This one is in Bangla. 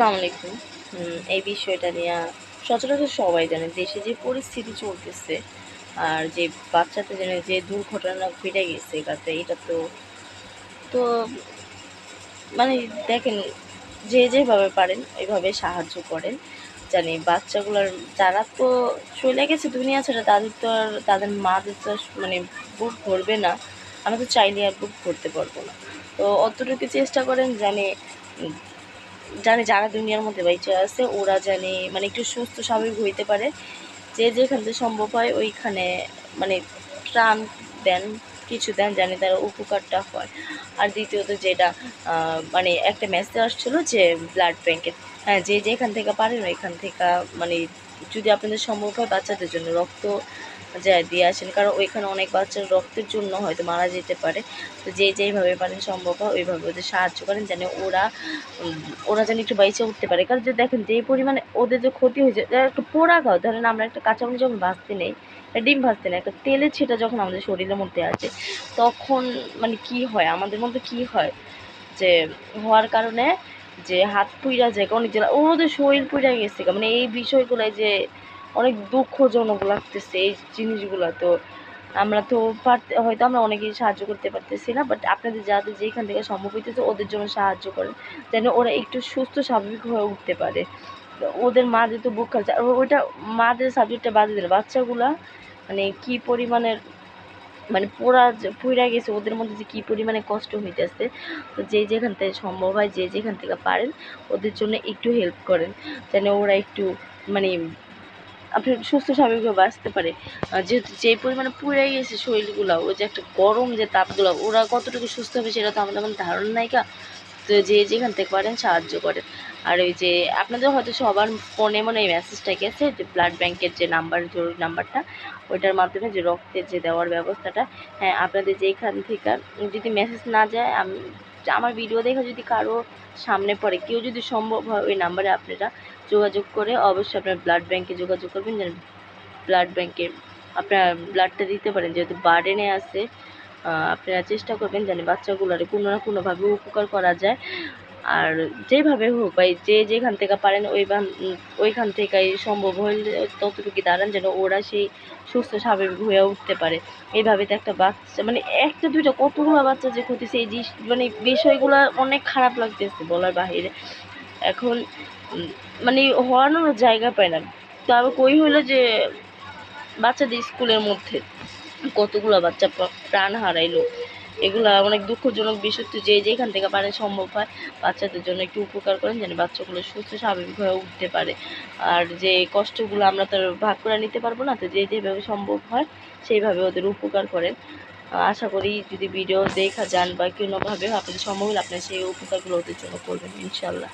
আসসালামু আলাইকুম। এই বিষয়টা নিয়ে সচরাচর সবাই জানে, দেশে যে পরিস্থিতি চলতেছে আর যে বাচ্চাতে যেন যে দুর্ঘটনা ঘটে গেছে এটাতে, এটা তো তো মানে দেখেন, যে যেভাবে পারেন, ওইভাবে সাহায্য করেন। জানি বাচ্চাগুলোর, যারা তো চলে গেছে দুনিয়া ছেড়ে, তাদের তো আর, তাদের মাদের তো মানে বুক ভরবে না। আমরা তো চাইলে আর বুক ভরতে পারব না। তো অতটুকু চেষ্টা করেন, জানে জানে যারা দুনিয়ার মধ্যে বাইচে আছে, ওরা জানে মানে একটু সুস্থ, স্বাভাবিক হইতে পারে। যে যেখান থেকে সম্ভব হয়, ওইখানে মানে ত্রাণ দেন, কিছু দেন জানি তারা উপকারটা হয়। আর দ্বিতীয়ত যেটা মানে একটা মেসেজ আসছিল যে ব্লাড ব্যাংকের হ্যাঁ যে যেখান থেকে পারেন, ওইখান থেকে মানে যদি আপনাদের সম্ভব হয় বাচ্চাদের জন্য রক্ত যায় দিয়ে আসেন, কারণ ওইখানে অনেক বাচ্চার রক্তের জন্য হয়তো মারা যেতে পারে। তো যে যেইভাবে পারেন সম্ভব হয় ওইভাবে ওদের সাহায্য করেন যেন ওরা ওরা যেন একটু বাইচে উঠতে পারে। কারণ যে দেখেন যে পরিমাণে ওদের যে ক্ষতি হয়েছে একটু পোড়া খাও ধরেন আমরা একটা কাঁচামরিচ যখন ভাজতে নেই ডিম ভাজতে নেই, একটা তেলের ছিটা যখন আমাদের শরীরের মধ্যে আছে, তখন মানে কি হয়? আমাদের মধ্যে কি হয়? যে হওয়ার কারণে যে হাত পুইরা যায় অনেক জেলা ওদের শরীর পুইরা গেছে মানে এই বিষয়গুলো যে অনেক দুঃখজনক লাগতেছে এই জিনিসগুলো। তো আমরা তো পারতে হয়তো আমরা অনেকেই সাহায্য করতে পারতেছি না বাট আপনাদের যাদের যেখান থেকে সম্ভব হইতেছে ওদের জন্য সাহায্য করেন, যেন ওরা একটু সুস্থ, স্বাভাবিক হয়ে উঠতে পারে। ওদের মা যেহেতু বুক খাচ্ছে ওইটা মাদের সাবজেক্টটা বাদে দিলে। বাচ্চাগুলা মানে কি পরিমাণের মানে পোড়া পুড়া গেছে, ওদের মধ্যে যে কী পরিমাণে কষ্ট হইতেছে, তো যে যেখান থেকে সম্ভব হয়, যে যেখান থেকে পারেন, ওদের জন্য একটু হেল্প করেন, যেন ওরা একটু মানে আপনি সুস্থ স্বাভাবিকভাবে বাঁচতে পারে। যেহেতু যে পরিমাণে পুড়ে গেছে শরীরগুলো, ওই যে একটা গরম যে তাপগুলো, ওরা কতটুকু সুস্থ হবে সেটা তো আমাদের কোনো ধারণা নাই কা। তো যে যেখান থেকে পারেন সাহায্য করেন। আর ওই যে আপনাদের হয়তো সবার ফোনে মনে এই মেসেজটা গেছে যে ব্লাড ব্যাংকের যে নাম্বার জরুরি নাম্বারটা ওইটার মাধ্যমে যে রক্তের যে দেওয়ার ব্যবস্থাটা হ্যাঁ আপনাদের যেখান থেকে যদি মেসেজ না যায়, আমি আমার ভিডিও দেখে যদি কারও সামনে পড়ে, কেউ যদি সম্ভব হয় ওই নাম্বারে আপনারা যোগাযোগ করে অবশ্যই আপনার ব্লাড ব্যাংকে যোগাযোগ করবেন, যেন ব্লাড ব্যাংকে আপনার ব্লাডটা দিতে পারেন। যেহেতু বার্ডেনে আছে আপনারা চেষ্টা করবেন যেন বাচ্চাগুলোর কোনো না কোনোভাবে উপকার করা যায়। আর যেভাবে হোক, ভাই, যে যেখান থেকে পারেন ওইখান ওইখান থেকেই সম্ভব হইলে ততটুকু দাঁড়ান যেন ওরা সেই সুস্থ, স্বাভাবিক হয়ে উঠতে পারে। এইভাবে তো একটা বাচ্চা মানে একটা, দুইটা, কতগুলো বাচ্চা যে ক্ষতিছে, এই জিনিস মানে বিষয়গুলো অনেক খারাপ লাগতেছে বলার বাহিরে। এখন মানে হওয়ানোর জায়গা পায় না। তবে কই হলো যে বাচ্চাদের স্কুলের মধ্যে? কতগুলো বাচ্চা প্রা- প্রাণ হারাইলো। এগুলা অনেক দুঃখজনক বিষয় যে যেখান থেকে পারে সম্ভব হয়, বাচ্চাদের জন্য একটু উপকার করেন যেন বাচ্চাগুলো সুস্থ, স্বাভাবিক হয়ে উঠতে পারে। আর যে কষ্টগুলো আমরা তো ভাগ করে নিতে পারব না, তো যে যেভাবে সম্ভব হয় সেইভাবে ওদের উপকার করেন। আশা করি যদি ভিডিও দেখা যান বা কোনোভাবে আপনাদের সম্ভব হলে আপনারা সেই উপকারগুলো ওদের জন্য করবেন ইনশাল্লাহ